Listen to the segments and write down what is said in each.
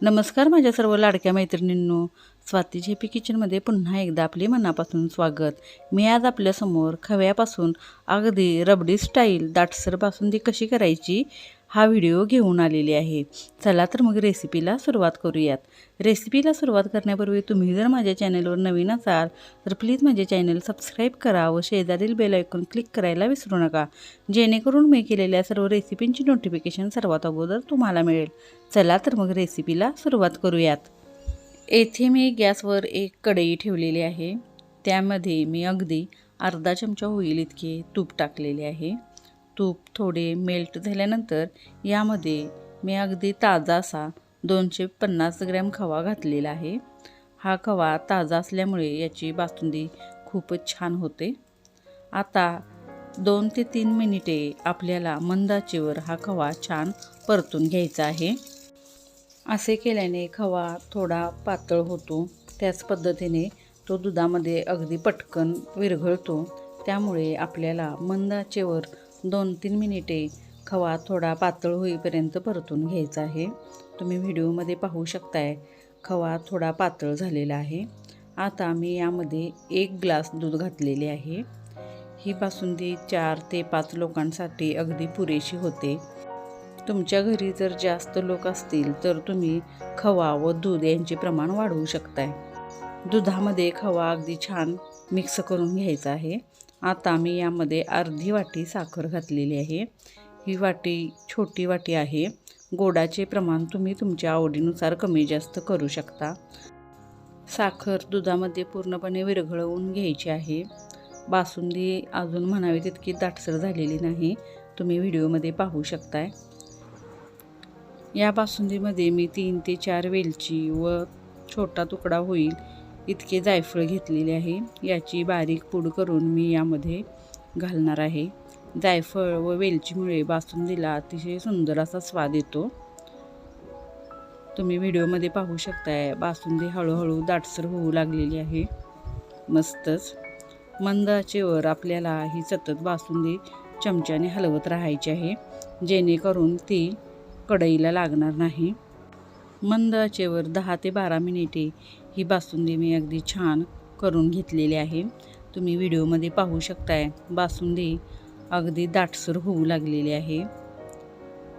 नमस्कार माझ्या सर्व लाडक्या मैत्रिणींनो. स्वाती झेपी किचनमध्ये पुन्हा एकदा आपले मनापासून स्वागत. मी आज आपल्यासमोर खव्यापासून अगदी रबडी स्टाईल दाटसर बासुंदी कशी करायची? हा व्हिडिओ घेऊन आलेली आहे. चला तर मग रेसिपीला सुरुवात करूयात. रेसिपीला सुरुवात करण्यापूर्वी तुम्ही जर माझ्या चॅनलवर नवीन असाल तर प्लीज माझे चॅनल सबस्क्राईब करा व शेजारील बेल ऐकून क्लिक करायला विसरू नका. जेणेकरून मी केलेल्या सर्व रेसिपींची नोटिफिकेशन सर्वात अगोदर तुम्हाला मिळेल. चला तर मग रेसिपीला सुरुवात करूयात. येथे मी गॅसवर एक कढई ठेवलेली आहे. त्यामध्ये मी अगदी अर्धा चमचा होईल इतके तूप टाकलेले आहे. तूप थोडे मेल्ट झाल्यानंतर यामध्ये मी अगदी ताजा असा दोनशे पन्नास ग्रॅम खवा घातलेला आहे. हा खवा ताजा असल्यामुळे याची बासुंदी खूपच छान होते. आता दोन ते तीन मिनिटे आपल्याला मंदाचेवर हा खवा छान परतून घ्यायचा आहे. असे केल्याने खवा थोडा पातळ होतो. त्याच पद्धतीने तो दुधामध्ये अगदी पटकन विरघळतो. त्यामुळे आपल्याला मंदाचेवर दोन तीन मिनिटे खवा थोडा पातळ होईपर्यंत परतून घ्यायचा आहे. तुम्ही व्हिडिओमध्ये पाहू शकताय खवा थोडा पातळ झालेला आहे. आता मी यामध्ये एक ग्लास दूध घातलेले आहे. ही बासुंदी चार ते पाच लोकांसाठी अगदी पुरेशी होते. तुमच्या घरी जर जास्त लोक असतील तर तुम्ही खवा व दूध यांचे प्रमाण वाढवू शकताय. दुधामध्ये खवा अगदी छान मिक्स करून घ्यायचा आहे. आता मी यामध्ये अर्धी वाटी साखर घातलेली आहे. ही वाटी छोटी वाटी आहे. गोडाचे प्रमाण तुम्ही तुमच्या आवडीनुसार कमी जास्त करू शकता. साखर दुधामध्ये पूर्णपणे विरघळवून घ्यायची आहे. बासुंदी अजून म्हणावी तितकी दाटसर झालेली नाही. तुम्ही व्हिडिओमध्ये पाहू शकताय. या बासुंदीमध्ये मी तीन ते चार वेलची व छोटा तुकडा होईल इतके जायफळ घेतलेले आहे. याची बारीक पूड करून मी यामध्ये घालणार आहे. जायफळ व वेलचीमुळे बासुंदीला अतिशय सुंदर असा स्वाद येतो. तुम्ही व्हिडिओमध्ये पाहू शकताय बासुंदी हळूहळू दाटसर होऊ लागलेली आहे. मस्तच. मंद आचेवर आपल्याला ही सतत बासुंदी चमच्याने हलवत राहायची आहे. जेणेकरून ती कढईला लागणार नाही. मंद आचेवर दहा ते बारा मिनिटे ही बासुंदी मी अगदी छान करून घेतलेली आहे. तुम्ही व्हिडिओमध्ये पाहू शकताय बासुंदी अगदी दाटसर होऊ लागलेली आहे.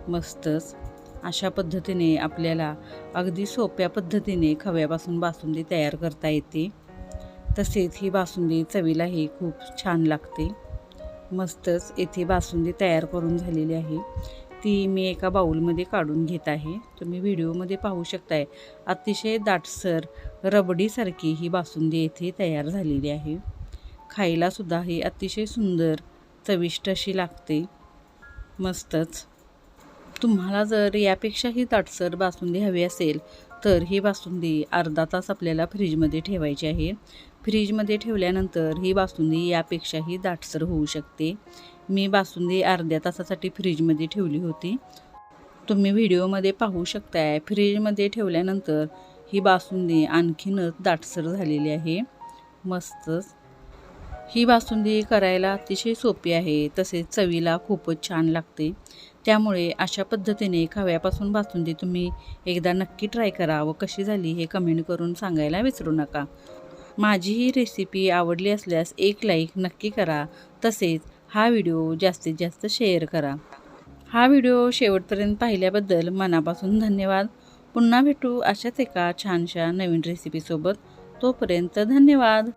मस्तच. अशा पद्धतीने आपल्याला अगदी सोप्या पद्धतीने खव्यापासून बासुंदी तयार करता येते. तसेच ही बासुंदी चवीलाही खूप छान लागते. मस्तच येथे बासुंदी तयार करून झालेली आहे. ती मी एका बाऊलमध्ये काढून घेत आहे. तुम्ही व्हिडिओमध्ये पाहू शकताय. अतिशय दाटसर रबडीसारखी ही बासुंदी येथे तयार झालेली आहे. खायलासुद्धा ही अतिशय सुंदर चविष्ट अशी लागते. मस्तच. तुम्हाला जर यापेक्षाही दाटसर बासुंदी हवी असेल तर ही बासुंदी अर्धा तास आपल्याला फ्रीजमध्ये ठेवायची आहे. फ्रीजमध्ये ठेवल्यानंतर ही बासुंदी यापेक्षाही दाटसर होऊ शकते. मी बासुंदी अर्ध्या तासासाठी फ्रीजमध्ये ठेवली होती. तुम्ही व्हिडिओमध्ये पाहू शकताय फ्रीजमध्ये ठेवल्यानंतर ही बासुंदी आणखीनच दाटसर झालेली आहे. मस्तच ही बासुंदी करायला अतिशय सोपी आहे तसेच चवीला खूपच छान लागते. त्यामुळे अशा पद्धतीने खव्यापासून बासुंदी तुम्ही एकदा नक्की ट्राय करा व कशी झाली हे कमेंट करून सांगायला विसरू नका. माझी ही रेसिपी आवडली असल्यास एक लाईक नक्की करा. तसेच हा व्हिडिओ जास्तीत जास्त शेअर करा. हा व्हिडिओ शेवटपर्यंत पाहिल्याबद्दल मनापासून धन्यवाद. पुन्हा भेटू अशाच एका छानशा नवीन रेसिपीसोबत तोपर्यंत धन्यवाद.